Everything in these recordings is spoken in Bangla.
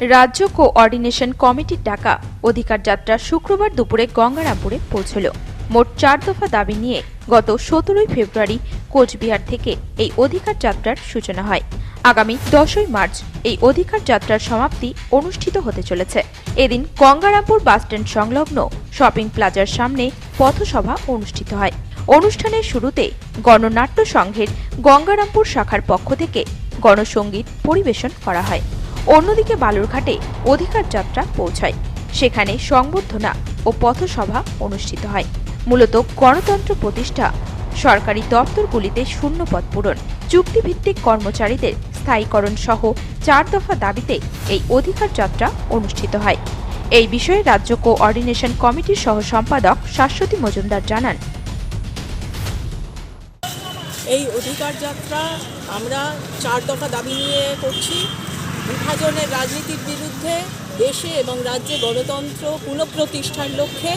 রাজ্য কোঅর্ডিনেশন কমিটির ডাকা অধিকার যাত্রা শুক্রবার দুপুরে গঙ্গারামপুরে পৌঁছল। মোট চার দফা দাবি নিয়ে গত সতেরোই ফেব্রুয়ারি কোচবিহার থেকে এই অধিকার যাত্রার সূচনা হয়। আগামী দশই মার্চ এই অধিকার যাত্রার সমাপ্তি অনুষ্ঠিত হতে চলেছে। এদিন গঙ্গারামপুর বাসস্ট্যান্ড সংলগ্ন শপিং প্লাজার সামনে পথসভা অনুষ্ঠিত হয়। অনুষ্ঠানের শুরুতে গণনাট্য সংঘের গঙ্গারামপুর শাখার পক্ষ থেকে গণসঙ্গীত পরিবেশন করা হয়। অন্যদিকে বালুরঘাটে অধিকার যাত্রা পৌঁছায়। সেখানে সংবর্ধনা ও পথসভা অনুষ্ঠিত হয়। মূলত গণতন্ত্র প্রতিষ্ঠা, সরকারি দপ্তরগুলিতে শূন্যপদ পূরণ, চুক্তিভিত্তিক কর্মচারীদের স্থায়ীকরণ সহ চার দফা দাবিতে এই অধিকার যাত্রা অনুষ্ঠিত হয়। এই বিষয়ে রাজ্য কোঅর্ডিনেশন কমিটির সহ সম্পাদক শাশ্বতী মজুমদার জানান। এই অধিকার যাত্রা আমরা চার দফা দাবি নিয়ে করছি। বিভাজনের রাজনীতির বিরুদ্ধে দেশে এবং রাজ্যে গণতন্ত্র পুনঃপ্রতিষ্ঠার লক্ষ্যে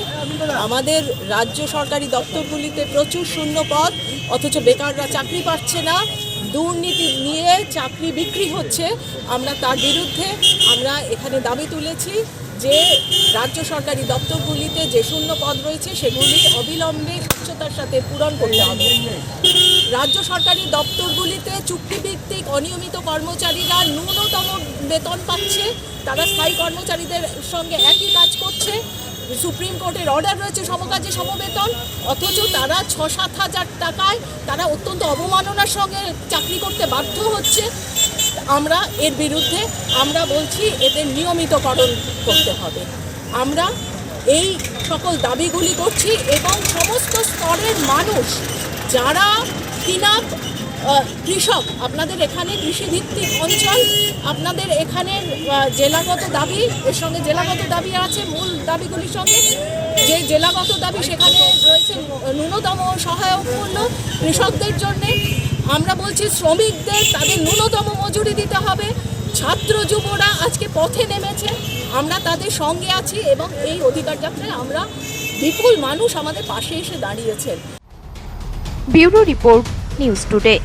আমাদের রাজ্য সরকারি দপ্তরগুলিতে প্রচুর শূন্য পদ অথচ বেকাররা চাকরি পাচ্ছে না। দুর্নীতি নিয়ে চাকরি বিক্রি হচ্ছে। আমরা তার বিরুদ্ধে আমরা এখানে দাবি তুলেছি যে রাজ্য সরকারি দপ্তরগুলিতে যে শূন্য পদ রয়েছে সেগুলি অবিলম্বে স্বচ্ছতার সাথে পূরণ করতে হবে। রাজ্য সরকারি দপ্তরগুলিতে চুক্তিভিত্তিক অনিয়মিত কর্মচারীরা ন্যূনতম বেতন পাচ্ছে। তারা স্থায়ী কর্মচারীদের সঙ্গে একই কাজ করছে। সুপ্রিম কোর্টের অর্ডার রয়েছে সমকাজে সমবেতন, অথচ তারা ছ সাত হাজার টাকায় তারা অত্যন্ত অবমাননার সঙ্গে চাকরি করতে বাধ্য হচ্ছে। আমরা এর বিরুদ্ধে আমরা বলছি এদের নিয়মিতকরণ করতে হবে। আমরা এই সকল দাবিগুলি করছি এবং সমস্ত স্তরের মানুষ যারা কৃষক আপনাদের এখানে কৃষিভিত্তিক অঞ্চল আপনাদের এখানে আহ, জেলাগত দাবি এর সঙ্গে জেলাগত দাবি আছে মূল দাবিগুলির সঙ্গে। যে জেলাগত দাবি সেখানে রয়েছে ন্যূনতম সহায়ক মূল্য কৃষকদের জন্যে। আমরা বলছি শ্রমিকদের তাদের ন্যূনতম মজুরি দিতে হবে। ছাত্র যুবরা আজকে পথে নেমেছে। আমরা তাদের সঙ্গে আছি এবং এই অধিকার যাত্রায় আমরা বিপুল মানুষ আমাদের পাশে এসে দাঁড়িয়েছেন। Bureau report news today.